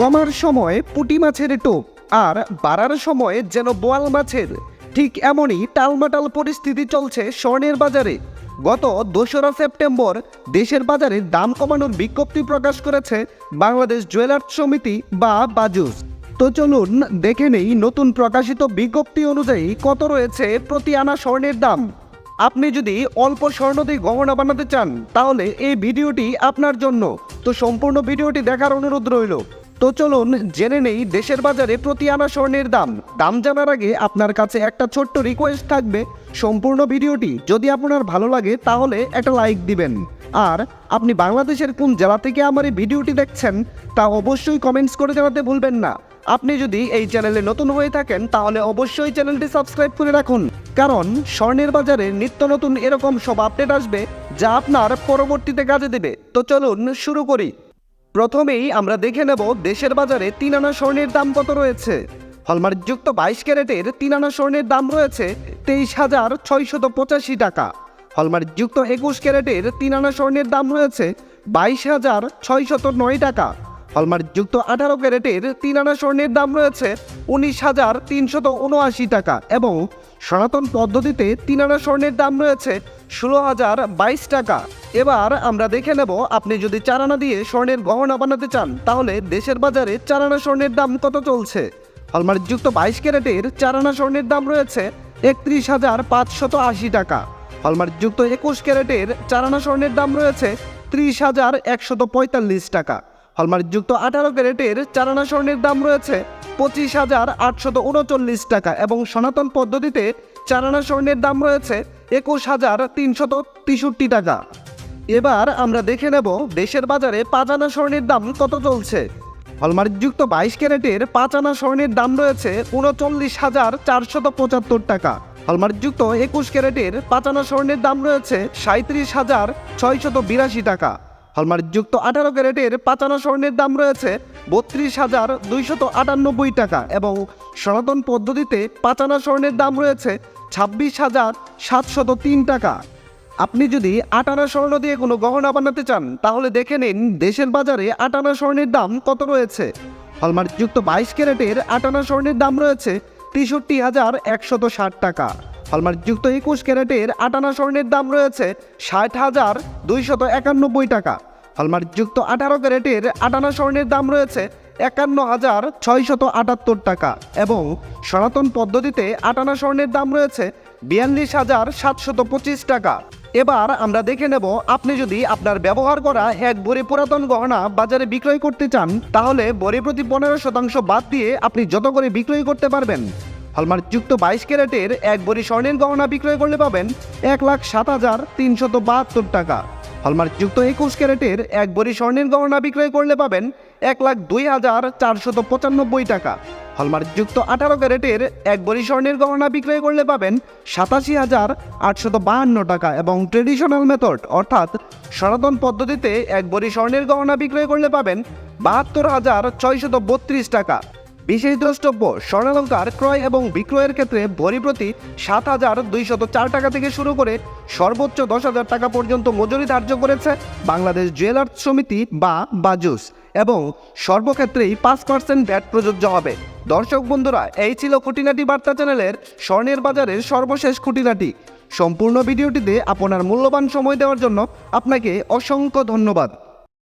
কমার সময় পুঁটি মাছের টোপ আর বাড়ার সময় যেন বোয়াল মাছের। ঠিক এমনই টালমাটাল পরিস্থিতি চলছে স্বর্ণের বাজারে। গত দোসরা সেপ্টেম্বর দেশের বাজারে দাম কমানোর বিজ্ঞপ্তি প্রকাশ করেছে বাংলাদেশ জুয়েলার্স সমিতি বা বাজুস। তো চলুন দেখে নেই নতুন প্রকাশিত বিজ্ঞপ্তি অনুযায়ী কত রয়েছে প্রতি আনা স্বর্ণের দাম। আপনি যদি অল্প স্বর্ণ দিয়ে গহনা বানাতে চান, তাহলে এই ভিডিওটি আপনার জন্য। তো সম্পূর্ণ ভিডিওটি দেখার অনুরোধ রইল। তো চলুন জেনে নেই দেশের বাজারে প্রতি আনা স্বর্ণের দাম। দাম জানার আগে আপনার কাছে একটা ছোট্ট রিকোয়েস্ট থাকবে। সম্পূর্ণ ভিডিওটি যদি আপনার ভালো লাগে তাহলে একটা লাইক দিবেন। আর আপনি বাংলাদেশের কোন জেলা থেকে আমার এই ভিডিওটি দেখছেন তা অবশ্যই কমেন্টস করে জানাতে ভুলবেন না। আপনি যদি এই চ্যানেলে নতুন হয়ে থাকেন তাহলে অবশ্যই চ্যানেলটি সাবস্ক্রাইব করে রাখুন। কারণ স্বর্ণের বাজারে নিত্য নতুন এরকম সব আপডেট আসবে যা আপনার পরবর্তীতে কাজে দেবে। তো চলুন শুরু করি। প্রথমেই আমরা দেখে নেব দেশের বাজারে তিন আনা স্বর্ণের দাম কত রয়েছে। হলমার্কযুক্ত বাইশ ক্যারেটের তিন আনা স্বর্ণের দাম রয়েছে তেইশ হাজার ছয়শত পঁচাশি টাকা। হলমার্কযুক্ত একুশ ক্যারেটের তিন আনা স্বর্ণের দাম রয়েছে বাইশ হাজার ছয়শত নয় টাকা। হলমার্কযুক্ত আঠারো ক্যারেটের তিন আনা স্বর্ণের দাম রয়েছে উনিশ হাজার তিনশত উনআশি টাকা এবং সনাতন পদ্ধতিতে তিন আনা স্বর্ণের দাম রয়েছে ষোলো হাজার বাইশ টাকা। এবার আমরা দেখে নেব, আপনি যদি চার আনা দিয়ে স্বর্ণের গহনা বানাতে চান, তাহলে দেশের বাজারে চারানা স্বর্ণের দাম কত চলছে? হলমার্কযুক্ত বাইশ ক্যারেটের চার আনা স্বর্ণের দাম রয়েছে একত্রিশ হাজার পাঁচশত আশি টাকা। হলমার্কযুক্ত একুশ ক্যারেটের চারানা স্বর্ণের দাম রয়েছে ত্রিশ হাজার একশত পঁয়তাল্লিশ টাকা। হলমার্কযুক্ত আঠারো ক্যারেটের চারানা স্বর্ণের দাম রয়েছে পঁচিশ হাজার আটশত উনচল্লিশ টাকা এবং সনাতন পদ্ধতিতে চারানা স্বর্ণের দাম রয়েছে একুশ হাজার তিনশত তেষট্টি টাকা। এবার আমরা দেখে নেব দেশের বাজারে পাঁচ আনা স্বর্ণের দাম কত চলছে। হলমার্কযুক্ত বাইশ ক্যারেটের পাঁচ আনা স্বর্ণের দাম রয়েছে উনচল্লিশ হাজার চারশত পঁচাত্তর টাকা। হলমার্কযুক্ত একুশ ক্যারেটের পাঁচ আনা স্বর্ণের দাম রয়েছে সাঁত্রিশ হাজার ছয়শত বিরাশি টাকা। হলমার্কযুক্ত আঠারো ক্যারেটের পাঁচানা স্বর্ণের দাম রয়েছে বত্রিশ হাজার দুইশত আটানব্বই টাকা এবং সনাতন পদ্ধতিতে পাঁচানা স্বর্ণের দাম রয়েছে ছাব্বিশ হাজার সাতশত তিন টাকা। আপনি যদি আটানা স্বর্ণ দিয়ে কোনো গহনা বানাতে চান, তাহলে দেখে নিন দেশের বাজারে আটানা স্বর্ণের দাম কত রয়েছে। হলমার্কযুক্ত বাইশ ক্যারেটের আটানা স্বর্ণের দাম রয়েছে তেষট্টি হাজার একশত ষাট টাকা। হলমার্কযুক্ত একুশ ক্যারেটের আটানা স্বর্ণের দাম রয়েছে ষাট হাজার দুইশত একানব্বই টাকা। হলমার্কযুক্ত আঠারো ক্যারেটের আটানা স্বর্ণের দাম রয়েছে একান্ন হাজার ছয়শত আটাত্তর টাকা এবং সনাতন পদ্ধতিতে আটানা স্বর্ণের দাম রয়েছে বিয়াল্লিশ হাজার সাতশত পঁচিশ টাকা। এবার আমরা দেখে নেব, আপনি যদি আপনার ব্যবহার করা এক ভরি পুরাতন গহনা বাজারে বিক্রয় করতে চান, তাহলে ভরি প্রতি পনেরো শতাংশ বাদ দিয়ে আপনি যত করে বিক্রয় করতে পারবেন। হলমার্কযুক্ত বাইশ ক্যারেটের এক ভরি স্বর্ণের গহনা বিক্রয় করলে পাবেন এক লাখ সাত হাজার তিনশত বাহাত্তর টাকা। হলমার্কযুক্ত একুশ ক্যারেটের এক ভরি স্বর্ণের গহনা বিক্রয় করলে পাবেন এক লাখ দুই হাজার চারশত পঁচানব্বই টাকা। হলমার্কযুক্ত আঠারো ক্যারেটের এক ভরি স্বর্ণের গহনা বিক্রয় করলে পাবেন সাতাশি হাজার আটশত বাহান্ন টাকা এবং ট্রেডিশনাল মেথড অর্থাৎ সনাতন পদ্ধতিতে এক ভরি স্বর্ণের গহনা বিক্রয় করলে পাবেন বাহাত্তর হাজার ছয়শত বত্রিশ টাকা। বিশেষ দ্রষ্টব্য, স্বর্ণালঙ্কার ক্রয় এবং বিক্রয়ের ক্ষেত্রে ভরি প্রতি সাত হাজার দুইশত চার টাকা থেকে শুরু করে সর্বোচ্চ দশ হাজার টাকা পর্যন্ত মজুরি ধার্য করেছে বাংলাদেশ জুয়েলার্স সমিতি বা বাজুস এবং সর্বক্ষেত্রেই পাঁচ পার্সেন্ট ভ্যাট প্রযোজ্য হবে। দর্শক বন্ধুরা, এই ছিল খুঁটিনাটি বার্তা চ্যানেলের স্বর্ণের বাজারের সর্বশেষ খুঁটিনাটি। সম্পূর্ণ ভিডিওটিতে আপনার মূল্যবান সময় দেওয়ার জন্য আপনাকে অসংখ্য ধন্যবাদ।